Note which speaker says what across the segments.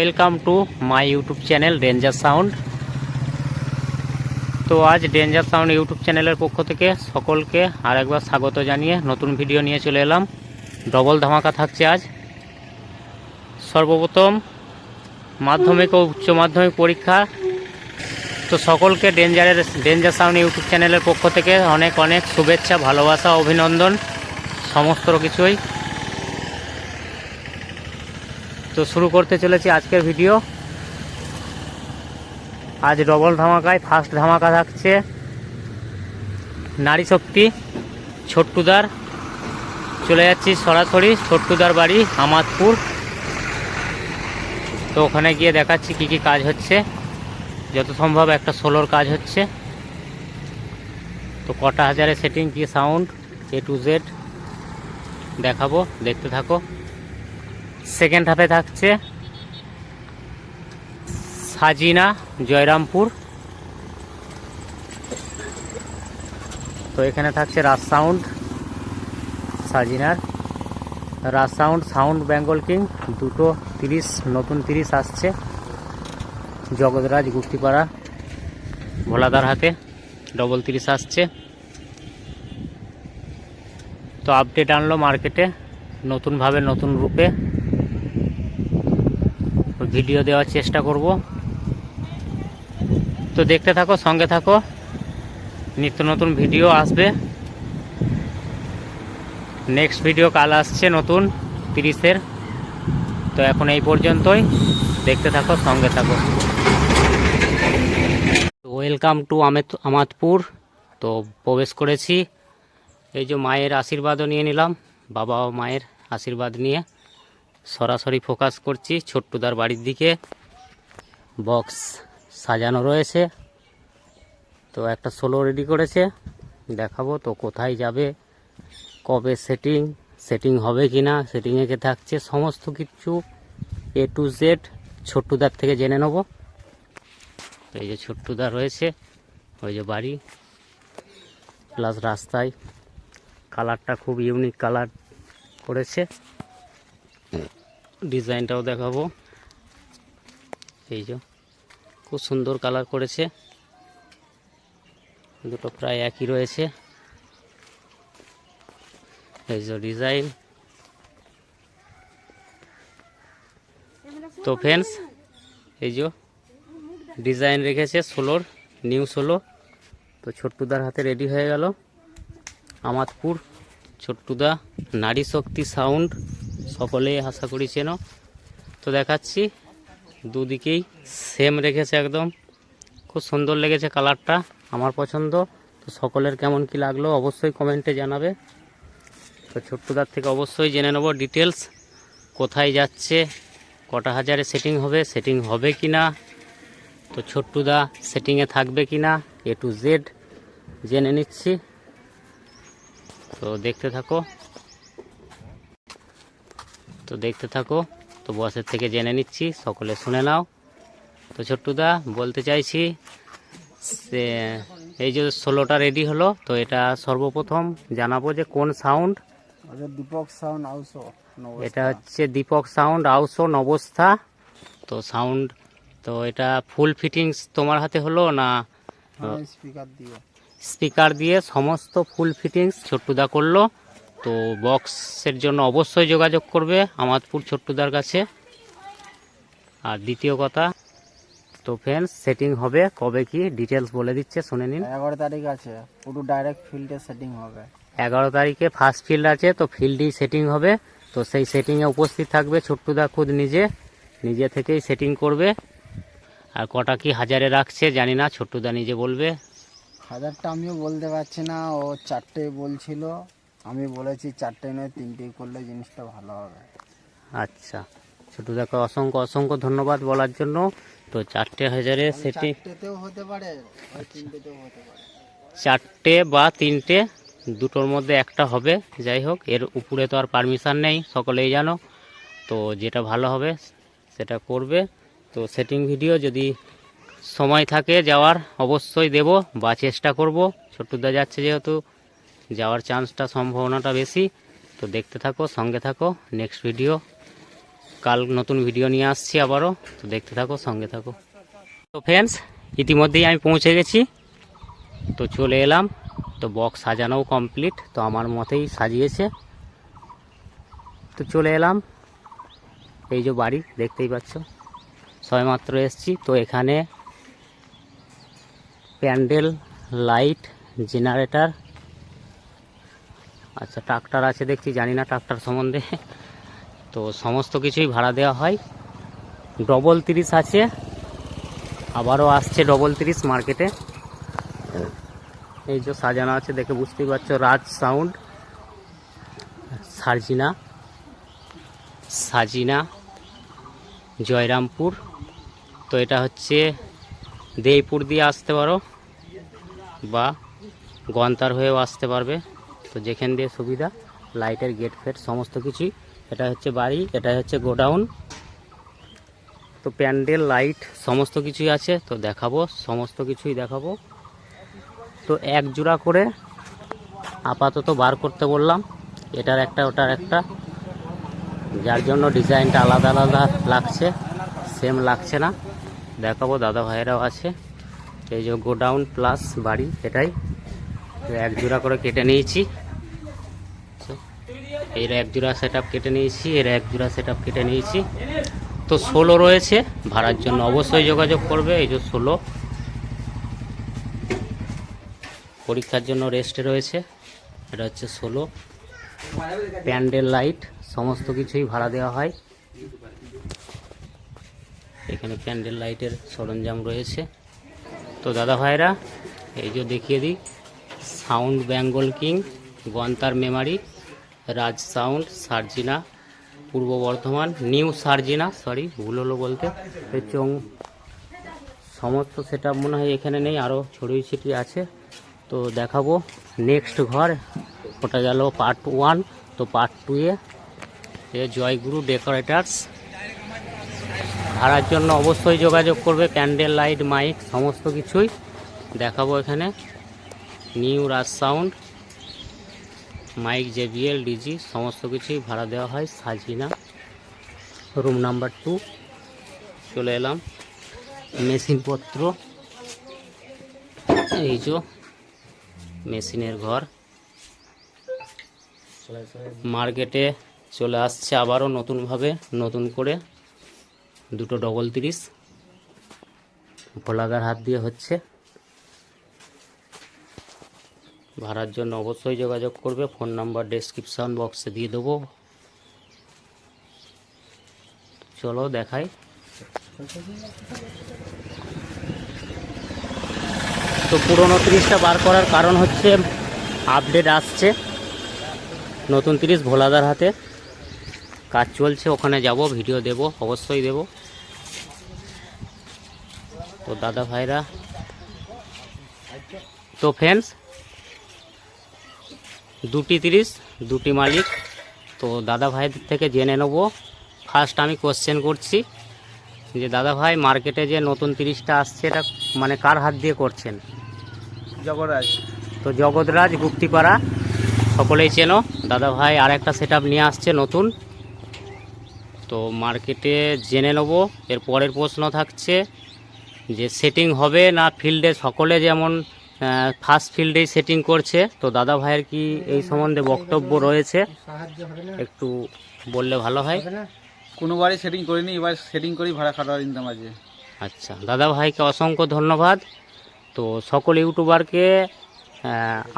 Speaker 1: Welcome to my YouTube channel danger sound তো আজ danger sound YouTube চ্যানেলের পক্ষ থেকে সকলকে আরেকবার স্বাগত জানিয়ে নতুন ভিডিও নিয়ে চলে এলাম। ডবল ধামাকা থাকছে আজ। সর্বপ্রথম মাধ্যমিক ও উচ্চ মাধ্যমিক পরীক্ষা। তো সকলকে ডেঞ্জারের ডেঞ্জার সাউন্ড ইউটিউব চ্যানেলের পক্ষ থেকে অনেক অনেক শুভেচ্ছা, ভালোবাসা, অভিনন্দন, সমস্ত কিছুই। তো শুরু করতে চলেছি আজকের ভিডিও। আজ ডবল ধামাকায় ফার্স্ট ধামাকা থাকছে নারী শক্তি, ছোট্টুদার। চলে যাচ্ছি সরাসরি ছোট্টুদার বাড়ি আমাদপুর তো ওখানে গিয়ে দেখাচ্ছি কি কি কাজ হচ্ছে। যত সম্ভব একটা সোলোর কাজ হচ্ছে। তো কটা হাজারে সেটিং কি সাউন্ড, এ টু জেড দেখাবো, দেখতে থাকো। সেকেন্ড হাফে থাকছে সাজিনা, জয়রামপুর। তো এখানে থাকছে Raj sound, সাজিনার। Raj sound sound Bengal king, দুটো তিরিশ, নতুন তিরিশ আসছে জগৎরাজ গুপ্তিপাড়া, ভোলাদার হাতে। ডবল তিরিশ আসছে। তো আপডেট আনলো মার্কেটে নতুনভাবে, নতুন রূপে। ভিডিও দেওয়ার চেষ্টা করব। তো দেখতে থাকো, সঙ্গে থাকো। নিত্য নতুন ভিডিও আসবে। নেক্সট ভিডিও কাল আসছে নতুন, তিরিশের। তো এখন এই পর্যন্তই। দেখতে থাকো, সঙ্গে থাকো। ওয়েলকাম টু আমেদ আমাদপুর তো প্রবেশ করেছি। এই যে মায়ের আশীর্বাদও নিয়ে নিলাম বাবা ও মায়ের আশীর্বাদ নিয়ে। সরাসরি ফোকাস করছি ছোট্টুদার বাড়ির দিকে। বক্স সাজানো রয়েছে। তো একটা সোলো রেডি করেছে। দেখাবো তো কোথায় যাবে, কবে সেটিং সেটিং হবে কি না সেটিংয়ে কে থাকছে, সমস্ত কিছু এ টু জেড ছোট্টুদার থেকে জেনে নেব। এই যে ছোট্টুদা রয়েছে, ওই যে বাড়ি। প্লাস রাস্তায় কালারটা খুব ইউনিক কালার করেছে। ডিজাইনটাও দেখাবো। এই যে, খুব সুন্দর কালার করেছে। দুটো প্রায় একই রয়েছে। এই যে ডিজাইন। তো ফ্রেন্ডস, এই যে ডিজাইন রেখেছে ষোলোর নিউ ষোলো তো ছোট্টুদার হাতে রেডি হয়ে গেল। আমাদপুর ছোট্টুদা নারী শক্তি সাউন্ড। সকলেই আশা করি চেনো। তো দেখাচ্ছি, দুদিকেই সেম রেখেছে একদম। খুব সুন্দর লেগেছে কালারটা আমার পছন্দ। তো সকলের কেমন কি লাগল অবশ্যই কমেন্টে জানাবে। তো ছোট্টুদার থেকে অবশ্যই জেনে নেব ডিটেলস কোথায় যাচ্ছে, কটা হাজারে সেটিং হবে সেটিং হবে কি না তো ছোট্টুদা সেটিংয়ে থাকবে কি না এ টু জেড জেনে নিচ্ছি। তো দেখতে থাকো। তো দেখতে থাকো। তো বসের থেকে জেনে নিচ্ছি সকলে শুনে নাও। তো ছোট্টুদা বলতে চাইছি সে এই যে ষোলোটা রেডি হলো তো এটা সর্বপ্রথম জানাব যে কোন সাউন্ড
Speaker 2: দীপক সাউন্ড আউসো
Speaker 1: এটা হচ্ছে দীপক সাউন্ড আউসো নবস্থা। তো সাউন্ড তো এটা ফুল ফিটিংস তোমার হাতে হলো না
Speaker 2: স্পিকার দিয়ে।
Speaker 1: স্পিকার দিয়ে সমস্ত ফুল ফিটিংস ছোট্টুদা করল? তো বক্সের জন্য অবশ্যই যোগাযোগ করবে আমাদপুর ছোট্টুদার কাছে। আর দ্বিতীয় কথা তো ফ্রেন্ডস সেটিং হবে। কবে কি? ডিটেলস বলে দিচ্ছে শুনে নিন।
Speaker 2: এগারো তারিখ আছে। পুরো ডাইরেক্ট ফিল্ডে সেটিং হবে।
Speaker 1: এগারো তারিখে ফার্স্ট ফিল্ড আছে তো ফিল্ডেই সেটিং হবে। তো সেই সেটিংয়ে উপস্থিত থাকবে ছোট্টুদা খুদ নিজে। নিজে থেকেই সেটিং করবে। আর কটা কি হাজারে রাখছে জানি না ছোট্টুদা নিজে বলবে।
Speaker 2: হাজারটা আমিও বলতে পারছি না ও চারটে বলছিল। আমি বলেছি চারটে নয় তিনটে করলে জিনিসটা ভালো হবে।
Speaker 1: আচ্ছা। ছোটুদাকে অসংখ্য অসংখ্য ধন্যবাদ বলার জন্য। তো চারটে হাজারে সেটিং
Speaker 2: হতে পারে
Speaker 1: চারটে বা তিনটে দুটোর মধ্যে একটা হবে। যাই হোক এর উপরে তো আর পারমিশন নেই সকলেই জানো। তো যেটা ভালো হবে সেটা করবে। তো সেটিং ভিডিও যদি সময় থাকে যাওয়ার অবশ্যই দেব বা চেষ্টা করব। ছোট্টুদা যাচ্ছে যেহেতু। যাওয়ার চান্সটা, সম্ভাবনাটা বেশি। তো দেখতে থাকো, সঙ্গে থাকো। নেক্সট ভিডিও কাল নতুন ভিডিও নিয়ে আসছি আবারও। তো দেখতে থাকো, সঙ্গে থাকো। তো ফ্রেন্ডস ইতিমধ্যেই আমি পৌঁছে গেছি। তো চলে এলাম। তো বক্স সাজানোও কমপ্লিট তো আমার মতেই সাজিয়েছে। তো চলে এলাম। এই যে বাড়ি, দেখতেই পাচ্ছ। সবেমাত্র এসছি। তো এখানে প্যান্ডেল, লাইট, জেনারেটর আচ্ছা ট্রাক্টর আছে দেখছি, জানি না ট্রাক্টর সম্বন্ধে। তো সমস্ত কিছুই ভাড়া দেওয়া হয়। ডবল তিরিশ আছে। আবারও আসছে ডবল তিরিশ মার্কেটে এই যে সাজানো আছে, দেখে বুঝতেই পারছ, রাজ সাউন্ড সার্জিনা। সাজিনা। জয়রামপুর। তো এটা হচ্ছে দেইপুর দিয়ে আসতে পারো, বা গন্তার হয়েও আসতে পারবে। তো যেখান দিয়ে সুবিধা, লাইটের গেট ফেট, সমস্ত কিছুই এটা হচ্ছে বাড়ি, এটা হচ্ছে গোডাউন। তো প্যান্ডেল, লাইট, সমস্ত কিছুই আছে। তো দেখাবো, সমস্ত কিছুই দেখাবো। তো এক জোড়া করে আপাতত বার করতে বললাম। এটার একটা, ওটার একটা। যার জন্য ডিজাইনটা আলাদা আলাদা লাগছে, সেম লাগছে না। দেখাবো, দাদা ভাইয়েরাও আছে। এই যে গোডাউন প্লাস বাড়ি, এটাই। তো এক জোড়া করে কেটে নিয়েছি। এর এক জোড়া সেট কেটে নিয়েছি, এর এক জোড়া সেট কেটে নিয়েছি। তো ষোলো রয়েছে, ভাড়ার জন্য অবশ্যই যোগাযোগ করবে, এই যে ষোলো। পরীক্ষার জন্য রেস্টে রয়েছে, এটা হচ্ছে ষোলো। প্যান্ডেল লাইট সমস্ত কিছুই ভাড়া দেওয়া হয়। এখানে প্যান্ডেল লাইটের সরঞ্জাম রয়েছে। তো দাদা ভাইরা, এই যে দেখিয়ে দিই, সাউন্ড বেঙ্গল কিং, গন্তার Memari. Raj sound, Sarjina, Purba Bardhaman, new Sarjina sorry ভুল হলো বলতে। চং সমস্ত সেট মনে হয় এখানে নেই আরও ছড়িয়ে ছিটিয়ে আছে। তো দেখাবো নেক্সট ঘর, ওটা গেল পার্ট ওয়ান তো পার্ট টুয়ে এ জয়গুরু ডেকোরেটার্স ভাড়ার জন্য অবশ্যই যোগাযোগ করবে ক্যান্ডেল লাইট মাইক সমস্ত কিছুই। দেখাবো এখানে new Raj sound. Mike JBL DG, সমস্ত কিছুই ভাড়া দেওয়া হয় সাজিনা। Room number two. চলে এলাম। মেশিনপত্র। এই যে মেশিনের ঘর। মার্কেটে চলে আসছে আবারও নতুনভাবে, নতুন করে। দুটো ডবল তিরিশ। ভোলাগার হাত দিয়ে হচ্ছে। ভাড়ার জন্য অবশ্যই যোগাযোগ করবে। ফোন নাম্বার ডেসক্রিপশন বক্সে দিয়ে দেবো। চলো দেখাই। তো পুরোনো তিরিশটা বার করার কারণ হচ্ছে আপডেট আসছে। নতুন তিরিশ ভোলাদার হাতে। কাজ চলছে, ওখানে যাব ভিডিও দেব, অবশ্যই দেব। তো দাদা ভাইরা, তো ফ্রেন্ডস দুটি তিরিশ দুটি মালিক। তো দাদা ভাইদের থেকে জেনে নেব। ফার্স্ট আমি কোশ্চেন করছি যে দাদা ভাই মার্কেটে যে নতুন তিরিশটা আসছে এটা মানে কার হাত দিয়ে করছেন?
Speaker 2: জগরাজ
Speaker 1: তো জগৎরাজ গুপ্তিপাড়া সকলেই চেনো। দাদা ভাই আর একটা সেট নিয়ে আসছে নতুন। তো মার্কেটে জেনে নেব। এর পরের প্রশ্ন থাকছে যে সেটিং হবে না ফিল্ডে সকলে যেমন ফার্স্ট ফিল্ডেই সেটিং করছে। তো দাদা ভাইয়ের কি এই সম্বন্ধে বক্তব্য রয়েছে? একটু বললে ভালো হয়।
Speaker 2: কোনোবারই সেটিং করিনি এবার সেটিং করি ভাড়া খাটার ইনকাম আছে।
Speaker 1: আচ্ছা দাদা ভাইকে অসংখ্য ধন্যবাদ। তো সকল ইউটিউবারকে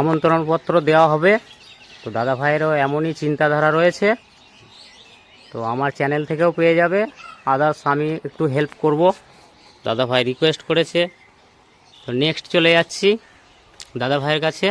Speaker 1: আমন্ত্রণপত্র দেওয়া হবে। তো দাদা ভাইয়েরও এমনই চিন্তাধারা রয়েছে। তো আমার চ্যানেল থেকেও পেয়ে যাবে। আদার্স আমি একটু হেল্প করব। দাদা ভাই রিকোয়েস্ট করেছে। তো নেক্সট চলে যাচ্ছি। দাদা ভাইয়ের কাছে।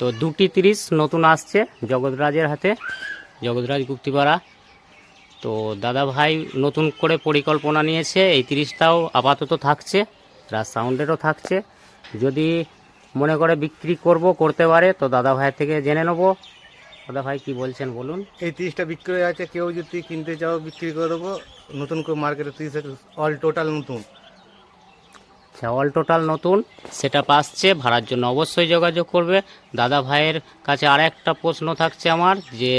Speaker 1: তো দুটি তিরিশ নতুন আসছে জগৎরাজের হাতে, জগৎরাজ গুপ্তিপাড়া। তো দাদা ভাই নতুন করে পরিকল্পনা নিয়েছে, এই তিরিশটাও আপাতত থাকছে, রাজ সাউন্ডেরও থাকছে। যদি মনে করে বিক্রি করব, করতে পারে, তো দাদা ভাইয়ের থেকে জেনে নেব। দাদা ভাই কি বলছেন বলুন।
Speaker 3: এই তিরিশটা বিক্রি আছে, কেউ যদি কিনতে চাও বিক্রি করে দেবো। নতুন করে মার্কেটে তিরিশ অল টোটাল নতুন।
Speaker 1: আচ্ছা অল টোটাল নতুন সেটা আসছে ভাড়ার জন্য অবশ্যই যোগাযোগ করবে। দাদা ভাইয়ের কাছে আর একটা প্রশ্ন থাকছে আমার যে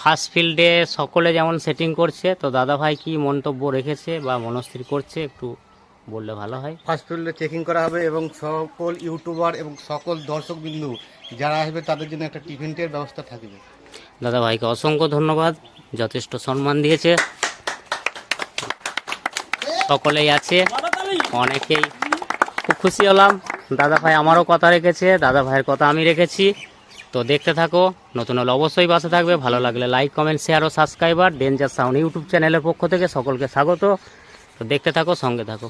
Speaker 1: ফার্স্ট ফিল্ডে সকলে যেমন সেটিং করছে তো দাদা ভাই কি মন্তব্য রেখেছে বা মনস্থির করছে? একটু বললে ভালো হয়।
Speaker 3: ফার্স্ট ফিল্ডে চেকিং করা হবে এবং সকল ইউটিউবার এবং সকল দর্শক বিন্দু যারা আসবে তাদের জন্য একটা টিফিনের ব্যবস্থা থাকবে।
Speaker 1: দাদা ভাইকে অসংখ্য ধন্যবাদ যথেষ্ট সম্মান দিয়েছে। সকলেই আছে অনেকেই খুব খুশি হলাম। দাদা ভাই আমারও কথা রেখেছে, দাদা ভাইয়ের কথা আমি রেখেছি। তো দেখতে থাকো, নতুন হলে অবশ্যই বাসে থাকবে। ভালো লাগলে লাইক কমেন্ট শেয়ার ও সাবস্ক্রাইবার ডেঞ্জার সাউন্ড ইউটিউব চ্যানেলের পক্ষ থেকে সকলকে স্বাগত। তো দেখতে থাকো, সঙ্গে থাকো।